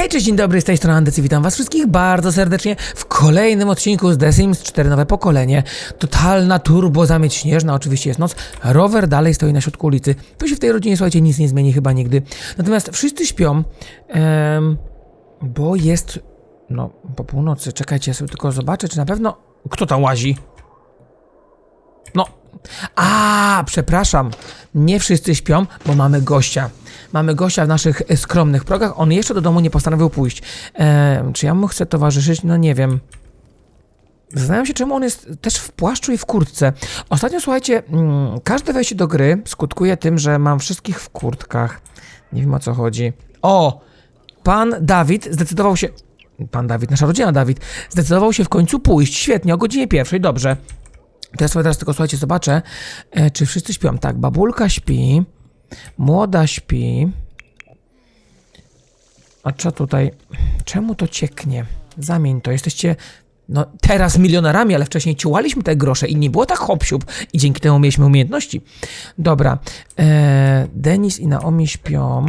Hej, cześć, dzień dobry, z tej strony Andecy, witam was wszystkich bardzo serdecznie w kolejnym odcinku z The Sims 4 nowe pokolenie. Totalna turbo zamieć śnieżna, oczywiście jest noc, rower dalej stoi na środku ulicy. Tu się w tej rodzinie, słuchajcie, nic nie zmieni chyba nigdy. Natomiast wszyscy śpią, em, bo jest, no, po północy, czekajcie, ja sobie tylko zobaczę, czy na pewno... Kto tam łazi? No. A, przepraszam. Nie wszyscy śpią, bo mamy gościa. Mamy gościa w naszych skromnych progach. On jeszcze do domu nie postanowił pójść. E, czy ja mu chcę towarzyszyć? No nie wiem. Zastanawiam się, czemu on jest też w płaszczu i w kurtce. Ostatnio, słuchajcie, mm, każde wejście do gry skutkuje tym, że mam wszystkich w kurtkach. Nie wiem o co chodzi. O! Pan Dawid zdecydował się. Pan Dawid, nasza rodzina Dawid, zdecydował się w końcu pójść. Świetnie, o godzinie pierwszej, dobrze. Sobie teraz tylko, słuchajcie, zobaczę, e, czy wszyscy śpią. Tak, babulka śpi, młoda śpi. A co tutaj? Czemu to cieknie? Zamień to. Jesteście, no teraz milionerami, ale wcześniej ciułaliśmy te grosze i nie było tak hop i dzięki temu mieliśmy umiejętności. Dobra, e, Denis i Naomi śpią.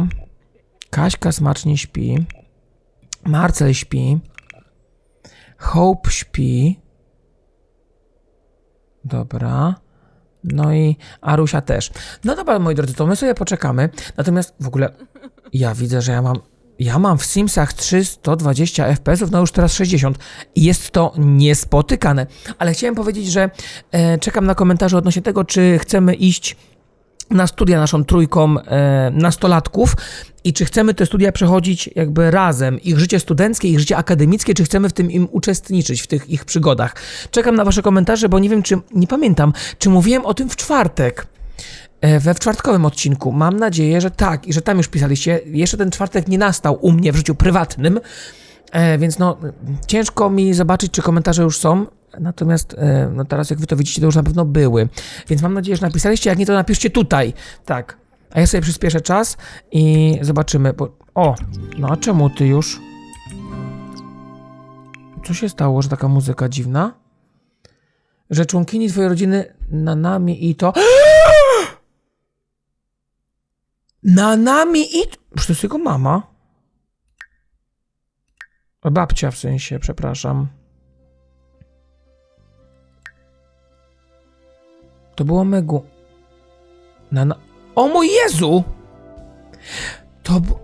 Kaśka smacznie śpi. Marcel śpi. Hope śpi. Dobra. No i Arusia też. No dobra, moi drodzy, to my sobie poczekamy. Natomiast w ogóle ja widzę, że ja mam. Ja mam w Simsach 320 FPS, no już teraz 60 i jest to niespotykane. Ale chciałem powiedzieć, że e, czekam na komentarze odnośnie tego, czy chcemy iść na studia naszą trójką e, nastolatków i czy chcemy te studia przechodzić jakby razem, ich życie studenckie, ich życie akademickie, czy chcemy w tym im uczestniczyć, w tych ich przygodach. Czekam na wasze komentarze, bo nie wiem, czy, nie pamiętam, czy mówiłem o tym w czwartek. e, We czwartkowym odcinku. Mam nadzieję, że tak i że tam już pisaliście. Jeszcze ten czwartek nie nastał u mnie w życiu prywatnym, e, więc no ciężko mi zobaczyć, czy komentarze już są. Natomiast e, no teraz, jak wy to widzicie, to już na pewno były. Więc mam nadzieję, że napisaliście. Jak nie, to napiszcie tutaj. Tak. A ja sobie przyspieszę czas i zobaczymy. Bo... O, no a czemu ty już? Co się stało, że taka muzyka dziwna? Że członkini twojej rodziny na nami i to. Na nami i. Przecież to jest jego mama. Babcia w sensie, przepraszam. To było Megu. Na, na... O mój Jezu! To bu...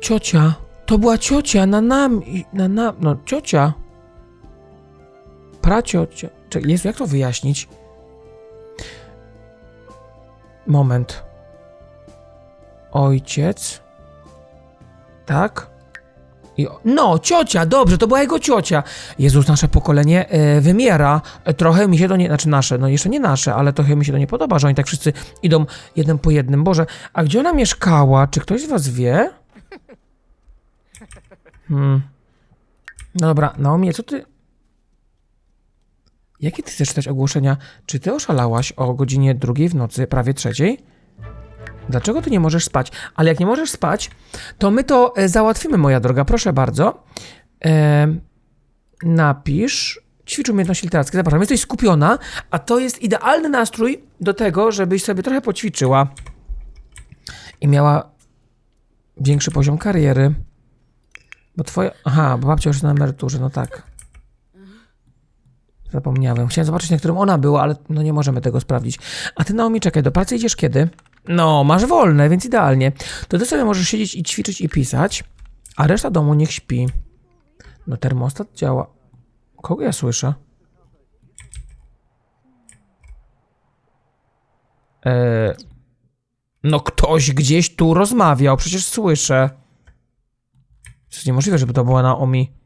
Ciocia. To była ciocia na nami. Na nam... No, ciocia. Praciocia. Czekaj, Jezu, jak to wyjaśnić? Moment. Ojciec. Tak? I, no, ciocia, dobrze, to była jego ciocia. Jezus, nasze pokolenie e, wymiera. E, trochę mi się to nie, znaczy nasze, no jeszcze nie nasze, ale trochę mi się to nie podoba, że oni tak wszyscy idą jeden po jednym. Boże, a gdzie ona mieszkała? Czy ktoś z was wie? Hmm. No dobra, Naomi, co ty... Jakie ty chcesz czytać ogłoszenia? Czy ty oszalałaś o godzinie drugiej w nocy, prawie trzeciej? Dlaczego ty nie możesz spać? Ale jak nie możesz spać, to my to e, załatwimy, moja droga. Proszę bardzo. E, napisz. Ćwicz umiejętności literackie. Zapraszam, jesteś skupiona, a to jest idealny nastrój do tego, żebyś sobie trochę poćwiczyła i miała większy poziom kariery. Bo twoja. Aha, bo babcia już na emeryturze, no tak. Zapomniałem. Chciałem zobaczyć, na którym ona była, ale no nie możemy tego sprawdzić. A ty, Naomi, czekaj, do pracy idziesz kiedy? No, masz wolne, więc idealnie. To ty sobie możesz siedzieć i ćwiczyć i pisać, a reszta domu niech śpi. No, termostat działa. Kogo ja słyszę? Eee, no, ktoś gdzieś tu rozmawiał, przecież słyszę. To jest niemożliwe, żeby to była Naomi.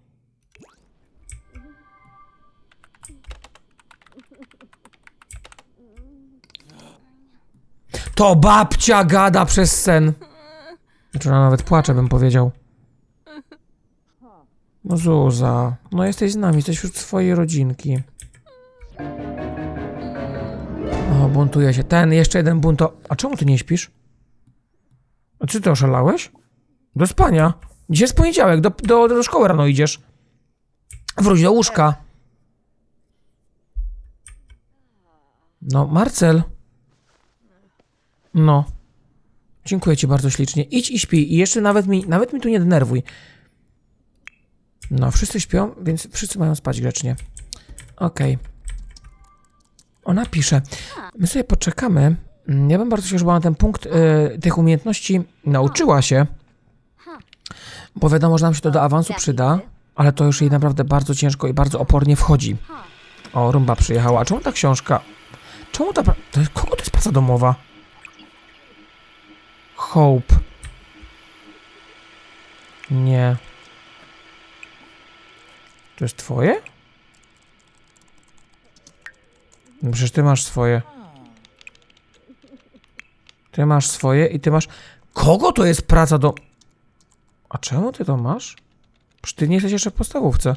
To babcia gada przez sen. Znaczy ona nawet płacze, bym powiedział. No Zuza, no jesteś z nami, jesteś wśród swojej rodzinki. O, buntuje się. Ten, jeszcze jeden bunt. to- A czemu ty nie śpisz? A czy ty oszalałeś? Do spania. Dzisiaj jest poniedziałek, do, do, do szkoły rano idziesz. Wróć do łóżka. No, Marcel. No. Dziękuję ci bardzo ślicznie. Idź i śpij. I jeszcze nawet mi, nawet mi tu nie denerwuj. No, wszyscy śpią, więc wszyscy mają spać grzecznie. Okej. Ona pisze. My sobie poczekamy. Ja bym bardzo chciał, żeby ona ten punkt e, tych umiejętności nauczyła się. Bo wiadomo, że nam się to do awansu przyda, ale to już jej naprawdę bardzo ciężko i bardzo opornie wchodzi. O, rumba przyjechała. A czemu ta książka? Czemu ta. To kogo to jest praca domowa? Hope. Nie. To jest twoje? No przecież ty masz swoje. Ty masz swoje i ty masz. Kogo to jest praca do. A czemu ty to masz? Przecież ty nie jesteś jeszcze w podstawówce.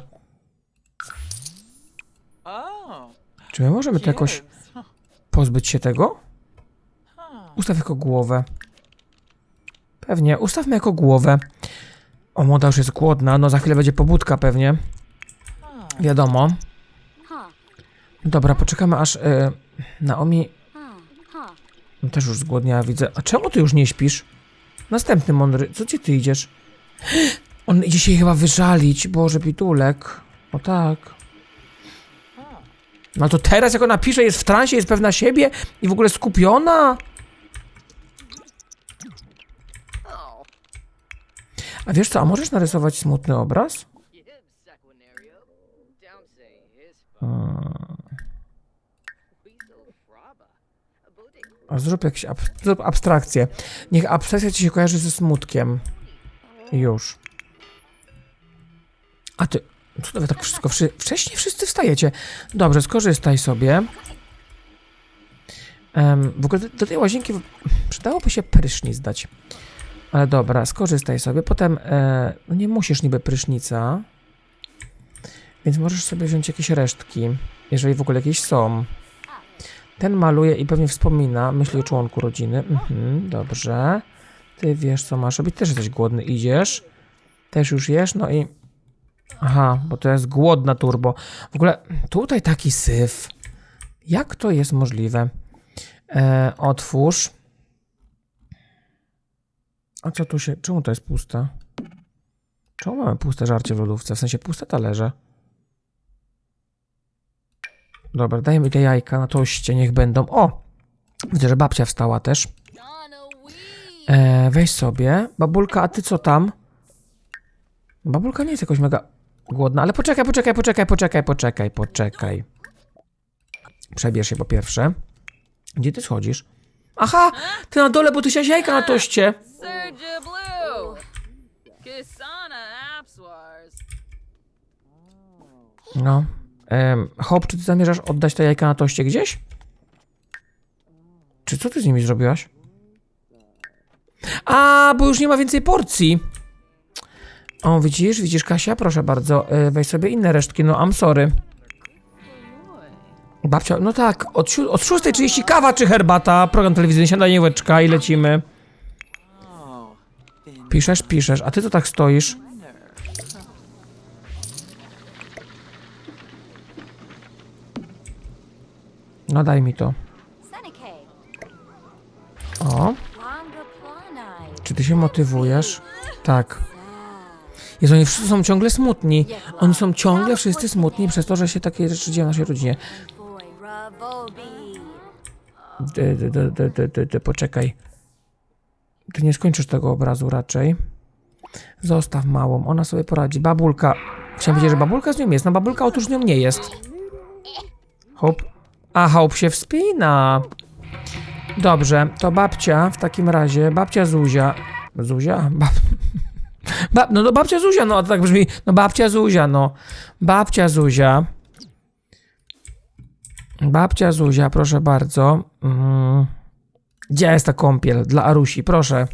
Czy my możemy to jakoś pozbyć się tego? Ustaw jako głowę. Pewnie, ustawmy jako głowę. O, młoda już jest głodna, no za chwilę będzie pobudka pewnie. Wiadomo. Dobra, poczekamy aż y, Naomi no, też już zgłodniała, widzę. A czemu ty już nie śpisz? Następny mądry, co gdzie ty idziesz? On idzie się chyba wyżalić, Boże, pitulek. O tak. No to teraz jak ona pisze, jest w transie, jest pewna siebie i w ogóle skupiona? A wiesz co, a możesz narysować smutny obraz? Hmm. A zrób jakieś ab zrób abstrakcję. Niech abstrakcja ci się kojarzy ze smutkiem. Już. A ty... Co wy tak wszystko... Wszy wcześniej wszyscy wstajecie. Dobrze, skorzystaj sobie. Em, w ogóle do, do tej łazienki przydałoby się prysznic dać. Ale dobra, skorzystaj sobie. Potem... E, no nie musisz niby prysznica. Więc możesz sobie wziąć jakieś resztki. Jeżeli w ogóle jakieś są. Ten maluje i pewnie wspomina, myśli o członku rodziny. Mhm, dobrze. Ty wiesz, co masz robić. Też jesteś głodny. Idziesz. Też już jesz, no i... Aha, bo to jest głodna turbo. W ogóle tutaj taki syf. Jak to jest możliwe? E, otwórz. A co tu się... Czemu to jest puste? Czemu mamy puste żarcie w lodówce? W sensie puste talerze. Dobra, dajmy te jajka na toście, niech będą. O! Widzę, że babcia wstała też. E, weź sobie. Babulka, a ty co tam? Babulka nie jest jakoś mega głodna, ale poczekaj, poczekaj, poczekaj, poczekaj, poczekaj, poczekaj. Przebierz się po pierwsze. Gdzie ty schodzisz? Aha! Ty na dole, bo ty chciałeś jajka na toście. Serja Blue, Kisana Apswars, No. Hop, czy ty zamierzasz oddać te jajka na toście gdzieś? Czy co ty z nimi zrobiłaś? A, bo już nie ma więcej porcji. O, widzisz, widzisz, Kasia? Proszę bardzo, e, weź sobie inne resztki, no I'm sorry. Babcia, no tak, od, od 6.30 kawa czy herbata, program telewizyjny, śniadanie łeczka i lecimy. Piszesz, piszesz, a ty co tak stoisz? No daj mi to. O, czy ty się motywujesz? Tak. Jezu, oni wszyscy są ciągle smutni. Oni są ciągle wszyscy smutni przez to, że się takie rzeczy dzieją w naszej rodzinie. Boy Ravobi, D, d, d, d, d, d, d, poczekaj. Ty nie skończysz tego obrazu raczej. Zostaw małą, ona sobie poradzi. Babulka. Chciałem powiedzieć, że babulka z nią jest. No babulka otóż z nią nie jest. Hop. A hop się wspina. Dobrze, to babcia w takim razie, babcia Zuzia. Zuzia? Bab... Bab... No, no babcia Zuzia, no to tak brzmi. No babcia Zuzia, no. Babcia Zuzia. Babcia Zuzia, proszę bardzo. Mm. Gdzie jest ta kąpiel dla Arusi? Proszę.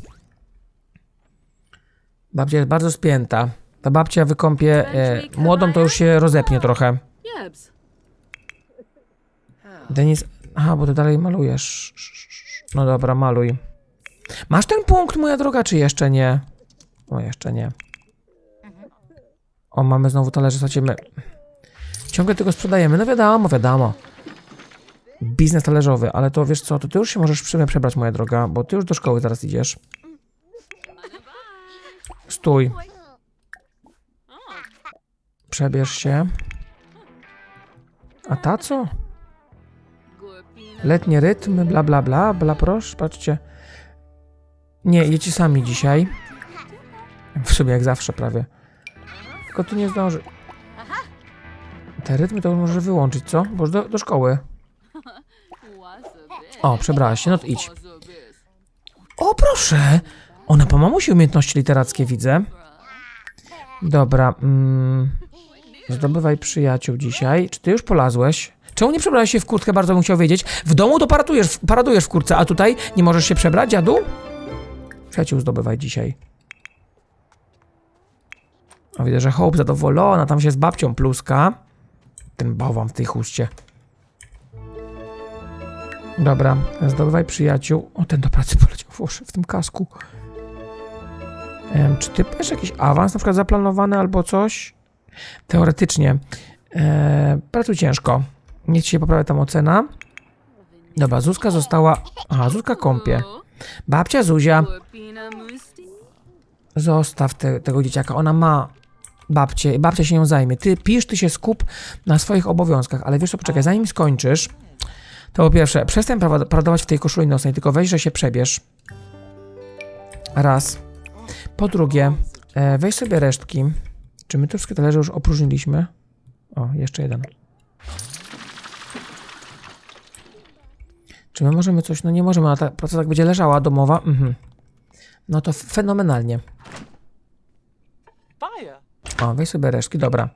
Babcia jest bardzo spięta. Ta babcia wykąpie e, młodą, to już się rozepnie trochę. Denis. Aha, bo ty dalej malujesz. No dobra, maluj. Masz ten punkt, moja droga, czy jeszcze nie? O, jeszcze nie. O, mamy znowu talerze, słuchajcie, my ciągle tego sprzedajemy. No wiadomo, wiadomo. Biznes talerzowy, ale to wiesz co, to ty już się możesz przebrać, moja droga, bo ty już do szkoły zaraz idziesz. Stój. Przebierz się. A ta co? Letnie rytmy, bla bla bla, bla proszę, patrzcie. Nie, jecie sami dzisiaj. W sobie jak zawsze prawie. Tylko tu nie zdąży. Te rytmy to może wyłączyć, co? Bo do, do szkoły. O, przebrałaś się, no to idź. O, proszę! Ona po mamusi umiejętności literackie widzę. Dobra, mm, zdobywaj przyjaciół dzisiaj. Czy ty już polazłeś? Czemu nie przebrałeś się w kurtkę? Bardzo bym chciał wiedzieć. W domu to paradujesz, paradujesz w kurtce, a tutaj nie możesz się przebrać, dziadu? Przyjaciół zdobywaj dzisiaj. O, widzę, że Hope zadowolona, tam się z babcią pluska. Ten bałwan w tej chuście. Dobra, zdobywaj przyjaciół. O, ten do pracy poleciał Boże, w tym kasku. Em, czy ty masz jakiś awans na przykład zaplanowany albo coś? Teoretycznie. E, pracuj ciężko. Niech ci się poprawia tam ocena. Dobra, Zuzka została... Aha, Zuzka kąpie. Babcia Zuzia, zostaw te, tego dzieciaka. Ona ma babcię babcia się nią zajmie. Ty pisz, ty się skup na swoich obowiązkach, ale wiesz co, poczekaj, zanim skończysz, to po pierwsze, przestań paradować w tej koszuli nocnej, tylko weź, że się przebierz. Raz. Po drugie, e, weź sobie resztki. Czy my te wszystkie talerze już opróżniliśmy? O, jeszcze jeden. Czy my możemy coś? No nie możemy, a ta praca tak będzie leżała domowa. Mhm. No to fenomenalnie. O, weź sobie resztki, dobra.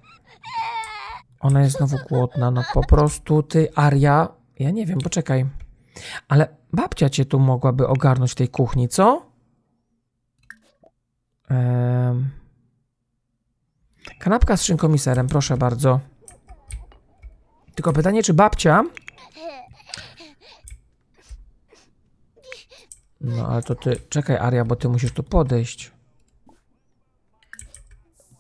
Ona jest znowu głodna, no po prostu ty, Aria, ja nie wiem, poczekaj. Ale babcia cię tu mogłaby ogarnąć w tej kuchni, co? Em... Kanapka z szynką i serem, proszę bardzo. Tylko pytanie, czy babcia... No, ale to ty... Czekaj, Aria, bo ty musisz tu podejść.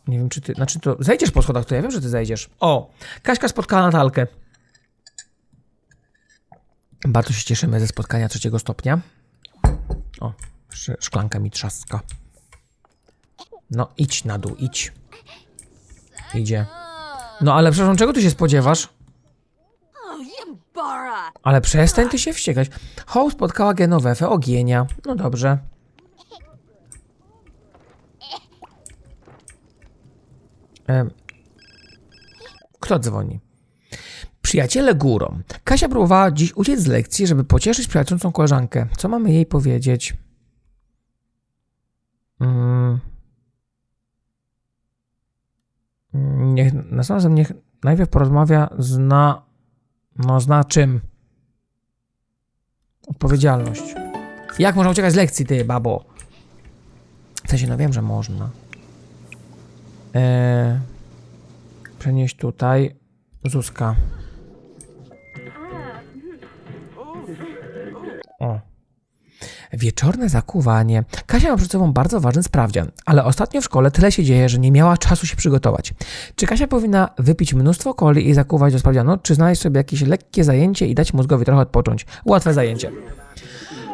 Nie wiem, czy ty. Znaczy, to zejdziesz po schodach, to ja wiem, że ty zejdziesz. O! Kaśka spotkała Natalkę. Bardzo się cieszymy ze spotkania trzeciego stopnia. O, sz- szklanka mi trzaska. No, idź na dół, idź. Idzie. No, ale przepraszam, czego ty się spodziewasz? Ale przestań ty się wściekać. Hope spotkała Genowefę Ogienia. No dobrze. Em, Kto dzwoni? Przyjaciele górą. Kasia próbowała dziś uciec z lekcji, żeby pocieszyć przyjaciółcą koleżankę. Co mamy jej powiedzieć? Mm. Mm, Niech następnym razem niech najpierw porozmawia z na... No, zna czym? Odpowiedzialność. Jak można uciekać z lekcji, ty, babo? W sensie, no wiem, że można. Eee, przenieść tutaj. Zuzka. Wieczorne zakuwanie. Kasia ma przed sobą bardzo ważny sprawdzian, ale ostatnio w szkole tyle się dzieje, że nie miała czasu się przygotować. Czy Kasia powinna wypić mnóstwo coli i zakuwać do sprawdzianu, czy znaleźć sobie jakieś lekkie zajęcie i dać mózgowi trochę odpocząć? Łatwe zajęcie.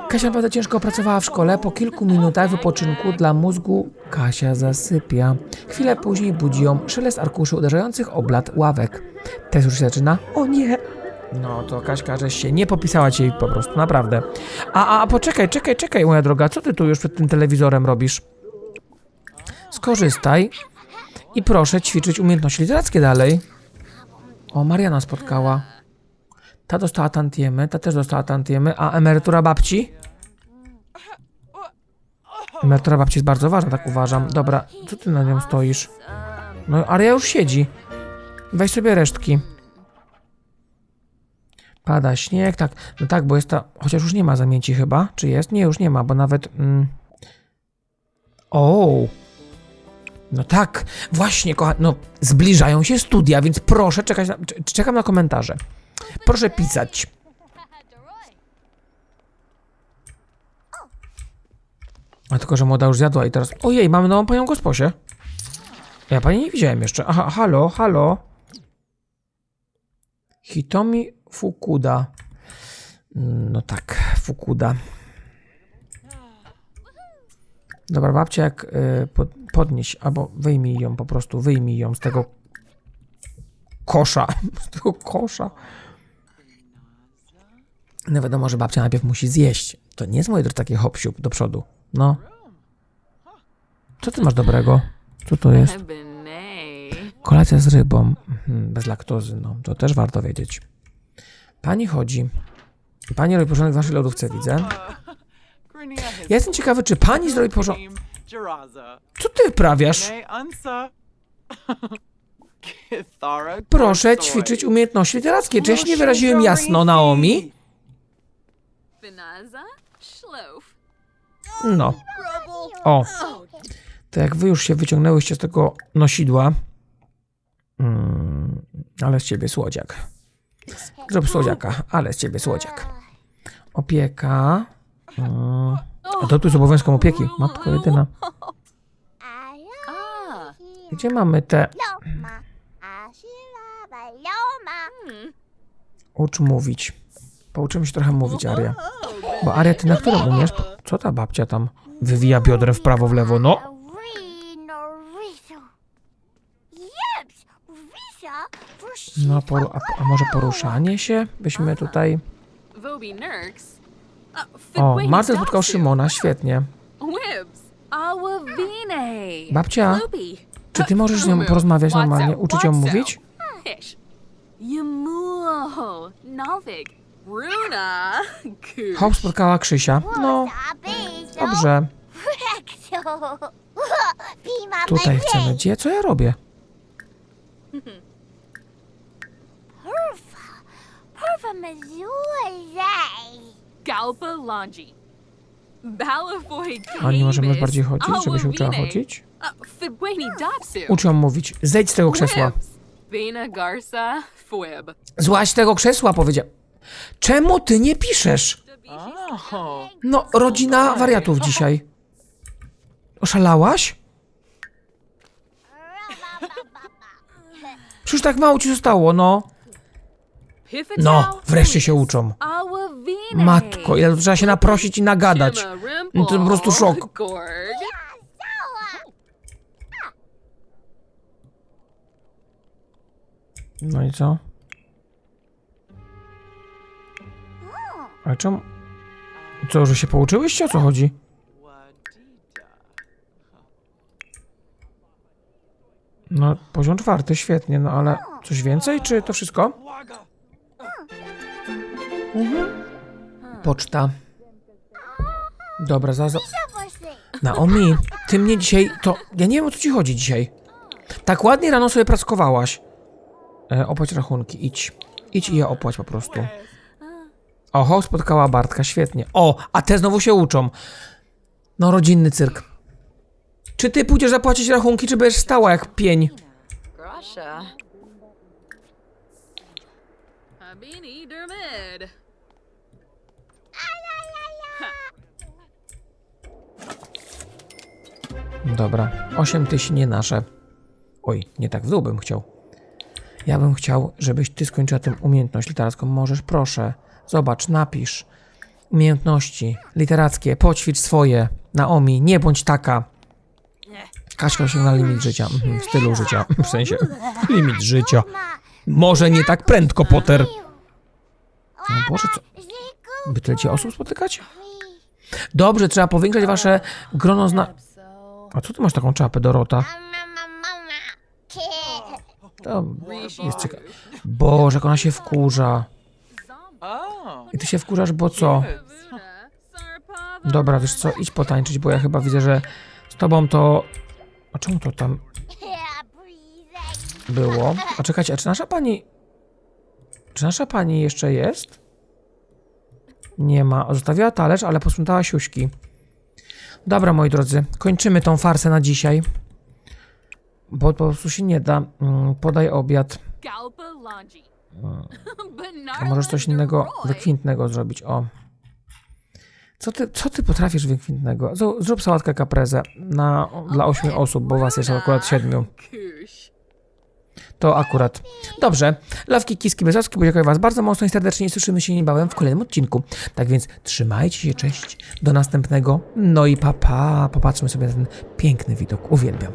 Kasia naprawdę ciężko pracowała w szkole. Po kilku minutach wypoczynku dla mózgu Kasia zasypia. Chwilę później budzi ją szelest arkuszy uderzających o blat ławek. Test już się zaczyna. O nie! No to Kaśka, żeś się nie popisała ci po prostu, naprawdę. A, a, poczekaj, czekaj, czekaj, moja droga, co ty tu już przed tym telewizorem robisz? Skorzystaj i proszę ćwiczyć umiejętności literackie dalej. O, Mariana spotkała. Ta dostała tantiemy, ta też dostała tantiemy, a emerytura babci? Emerytura babci jest bardzo ważna, tak uważam. Dobra, co ty na nią stoisz? No, Aria już siedzi. Weź sobie resztki. Pada śnieg, tak. No tak, bo jest ta... Chociaż już nie ma zamięci chyba. Czy jest? Nie, już nie ma, bo nawet... Mm... O! No tak, właśnie, kochani, no zbliżają się studia, więc proszę czekać na... cz- Czekam na komentarze. Proszę pisać. A tylko, że młoda już zjadła i teraz... Ojej, mamy nową panią gosposię. Ja pani nie widziałem jeszcze. Aha, halo, halo. Hitomi Fukuda. No tak, Fukuda. Dobra, babcia, jak y, pod, podnieś, albo wyjmij ją po prostu, wyjmij ją z tego kosza. Z tego kosza. No wiadomo, że babcia najpierw musi zjeść. To nie jest moje drodzy takie hop do przodu. No. Co ty masz dobrego? Co to jest? Kolacja z rybą. Mhm, bez laktozy, no. To też warto wiedzieć. Pani chodzi. Pani robi porządek w naszej lodówce, widzę. Ja jestem ciekawy, czy pani zrobi porządek... Co ty wyprawiasz? Proszę ćwiczyć umiejętności literackie. Czy ja się nie wyraziłem jasno, Naomi? No. O. To jak wy już się wyciągnęłyście z tego nosidła. Mm, ale z ciebie słodziak. Zrób słodziaka, ale z ciebie słodziak. Opieka. Mm. Adoptuj z obowiązkiem opieki. Matko jedyna. Gdzie mamy te... Ucz mówić. Pouczymy się trochę mówić, Aria. Bo Aria, ty na którym umiesz? Co ta babcia tam wywija biodrem w prawo, w lewo? No. No, poru- a, a może poruszanie się? Byśmy tutaj... Voby O, Marcel spotkał. Szymona, świetnie. Wibs. Babcia, czy ty możesz z nią porozmawiać normalnie, uczyć ją mówić? Hish. Yamuo. Novik. Runa. Kush. Hop spotkała Krzysia. No, dobrze. Tutaj chcemy. Gdzie? Co ja robię? Perfa Mazulay. Galpa Longi. Balafoy A nie możemy Kabis. bardziej chodzić, żeby się uczyła chodzić? Fitwayni Dopsu. Ucz ją mówić. Zejdź z tego krzesła. Wibs. Bina Garza. Fwib. Złaź z tego krzesła, powiedział. Czemu ty nie piszesz? Oh. No, rodzina wariatów dzisiaj. Oszalałaś? Przecież tak mało ci zostało, no. No, wreszcie się uczą. Matko, ile tu trzeba się naprosić i nagadać. No to po prostu szok. No i co? Ale czemu? Co, że się pouczyłyście? O co chodzi? No, poziom czwarty, świetnie, no ale coś więcej, czy to wszystko? Waga. Poczta. Dobra, zaraz. Naomi, ty mnie dzisiaj to. Ja nie wiem o co ci chodzi dzisiaj. Tak ładnie rano sobie praskowałaś. E, opłać rachunki, idź. Idź i je opłać po prostu. Oho, spotkała Bartka, świetnie. O, a te znowu się uczą. No, rodzinny cyrk. Czy ty pójdziesz zapłacić rachunki, czy będziesz stała jak pień? Habini Dermid. Dobra, 8 tysięcy nie nasze. Oj, nie tak w dół bym chciał. Ja bym chciał, żebyś ty skończyła tę umiejętność literacką. Możesz, proszę. Zobacz, napisz. Umiejętności literackie, poćwicz swoje. Naomi, nie bądź taka. Kaśka osiągnęła limit życia. Mhm, w stylu życia. W sensie, limit życia. Może nie tak prędko, Potter. No Boże, co? By tyle cię osób spotykać? Dobrze, trzeba powiększać wasze grono zna... A co ty masz taką czapę, Dorota? To jest ciekawe. Boże, jak ona się wkurza. I ty się wkurzasz, bo co? Dobra, wiesz co, idź potańczyć, bo ja chyba widzę, że z tobą to... A czemu to tam było? A czekajcie, a czy nasza pani... Czy nasza pani jeszcze jest? Nie ma. Zostawiła talerz, ale posprzątała siuśki. Dobra, moi drodzy, kończymy tą farsę na dzisiaj. Bo po prostu się nie da. Mm, Podaj obiad. A możesz coś innego wykwintnego zrobić. O. Co ty, co ty potrafisz wykwintnego? Zrób sałatkę caprese na, dla ośmiu osób, bo was jest akurat siedmiu. To akurat. Dobrze. Lawki, kiski, bezowski, dziękuję was bardzo mocno i serdecznie słyszymy się niebawem w kolejnym odcinku. Tak więc trzymajcie się, cześć. Do następnego. No i papa. Pa. Popatrzmy sobie na ten piękny widok. Uwielbiam.